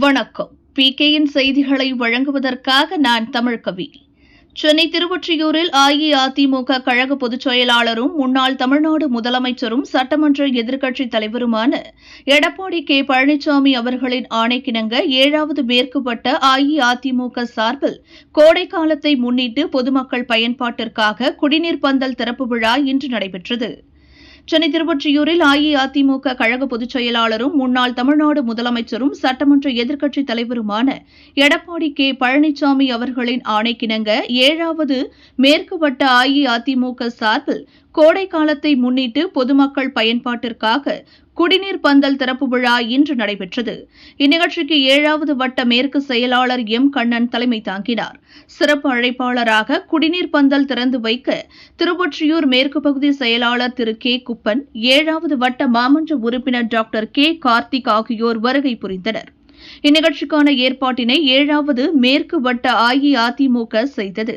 வணக்கம். பிகேயின் செய்திகளை வழங்குவதற்காக நான் தமிழ்கவி சென்னை திருவொற்றியூரில் அஇஅதிமுக கழக பொதுச் செயலாளரும் முன்னாள் தமிழ்நாடு முதலமைச்சரும் சட்டமன்ற எதிர்க்கட்சித் தலைவருமான எடப்பாடி கே. பழனிசாமி அவர்களின் ஆணைக்கிணங்க ஏழாவது மேற்குப்பட்ட அஇஅதிமுக சார்பில் கோடை காலத்தை முன்னிட்டு பொதுமக்கள் பயன்பாட்டிற்காக குடிநீர் பந்தல் திறப்பு விழா இன்று நடைபெற்றது. சென்னை திருவொற்றியூரில் அஇஅதிமுக கழக பொதுச் செயலாளரும் முன்னாள் தமிழ்நாடு முதலமைச்சரும் சட்டமன்ற எதிர்க்கட்சித் தலைவருமான எடப்பாடி கே. பழனிசாமி அவர்களின் ஆணைக்கிணங்க ஏழாவது மேற்கு வட்ட அஇஅதிமுக சார்பில் கோடை காலத்தை முன்னிட்டு பொதுமக்கள் பயன்பாட்டிற்காக குடிநீர் பந்தல் திறப்பு விழா இன்று நடைபெற்றது. இந்நிகழ்ச்சிக்கு ஏழாவது வட்ட மேற்கு செயலாளர் எம். கண்ணன் தலைமை தாங்கினார். சிறப்பு அழைப்பாளராக குடிநீர் பந்தல் திறந்து வைக்க திருவொற்றியூர் மேற்கு பகுதி செயலாளர் திரு. கே. குப்பன் ஏழாவது வட்ட மாமன்ற உறுப்பினர் டாக்டர் கே. கார்த்திக் ஆகியோர் வருகை புரிந்தனர். இந்நிகழ்ச்சிக்கான ஏற்பாட்டினை ஏழாவது மேற்கு வட்ட அஇஅதிமுக செய்தது.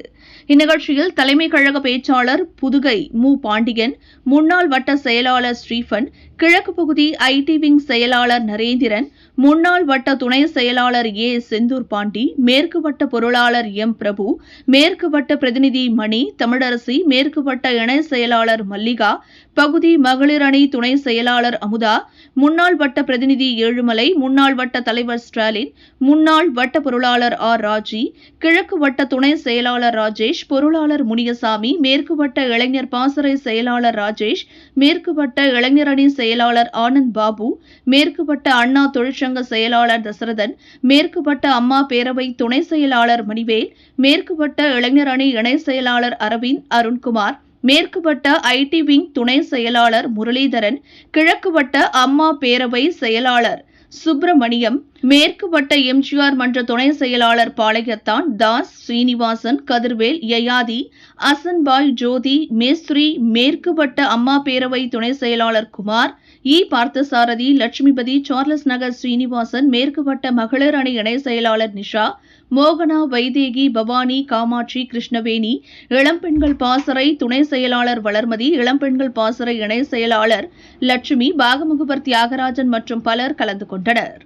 இந்நிகழ்ச்சியில் தலைமை கழக பேச்சாளர் புதுகை மு. பாண்டியன் முன்னாள் வட்ட செயலாளர் ஸ்டீபன் கிழக்கு பகுதி ஐடி விங் செயலாளர் நரேந்திரன் முன்னாள் வட்ட துணை செயலாளர் ஏ. செந்தூர் பாண்டி மேற்கு வட்ட பொருளாளர் எம். பிரபு மேற்கு வட்ட பிரதிநிதி மணி தமிழரசி மேற்கு வட்ட இணை செயலாளர் மல்லிகா பகுதி மகளிர் அணி துணை செயலாளர் அமுதா முன்னாள் வட்ட பிரதிநிதி ஏழுமலை முன்னாள் வட்ட தலைவர் தலைவர் ஸ்டாலின் முன்னாள் வட்ட பொருளாளர் ஆர். ராஜி கிழக்கு வட்ட துணை செயலாளர் ராஜேஷ் பொருளாளர் முனியசாமி மேற்கு வட்ட இளைஞர் பாசறை செயலாளர் ராஜேஷ் மேற்கு வட்ட இளைஞரணி செயலாளர் ஆனந்த் பாபு மேற்கு வட்ட அண்ணா தொழிற்சங்க செயலாளர் தசரதன் மேற்கு வட்ட அம்மா பேரவை துணை செயலாளர் மணிவேல் மேற்கு வட்ட இளைஞர் அணி இணை செயலாளர் அரவிந்த் அருண்குமார் மேற்கு வட்ட ஐடி விங் துணை செயலாளர் முரளிதரன் கிழக்கு வட்ட அம்மா பேரவை செயலாளர் சுப்பிரமணியம் மேற்கு வட்ட எம்ஜிஆர் மன்ற துணை செயலாளர் பாளையத்தான் தாஸ் ஸ்ரீனிவாசன் கதிர்வேல் யயாதி அசன்பாய் ஜோதி மேஸ்திரி மேற்கு வட்ட அம்மா பேரவை துணை செயலாளர் குமார் இ. பார்த்தசாரதி லட்சுமிபதி சார்லஸ் நகர் ஸ்ரீனிவாசன் மேற்கு வட்ட மகளிர் அணி இணை செயலாளர் நிஷா மோகனா வைதேகி பவானி காமாட்சி கிருஷ்ணவேணி இளம்பெண்கள் பாசறை துணை செயலாளர் வளர்மதி இளம்பெண்கள் பாசறை இணை செயலாளர் லட்சுமி பாகமுகவர் தியாகராஜன் மற்றும் பலர் கலந்து கொண்டனர்.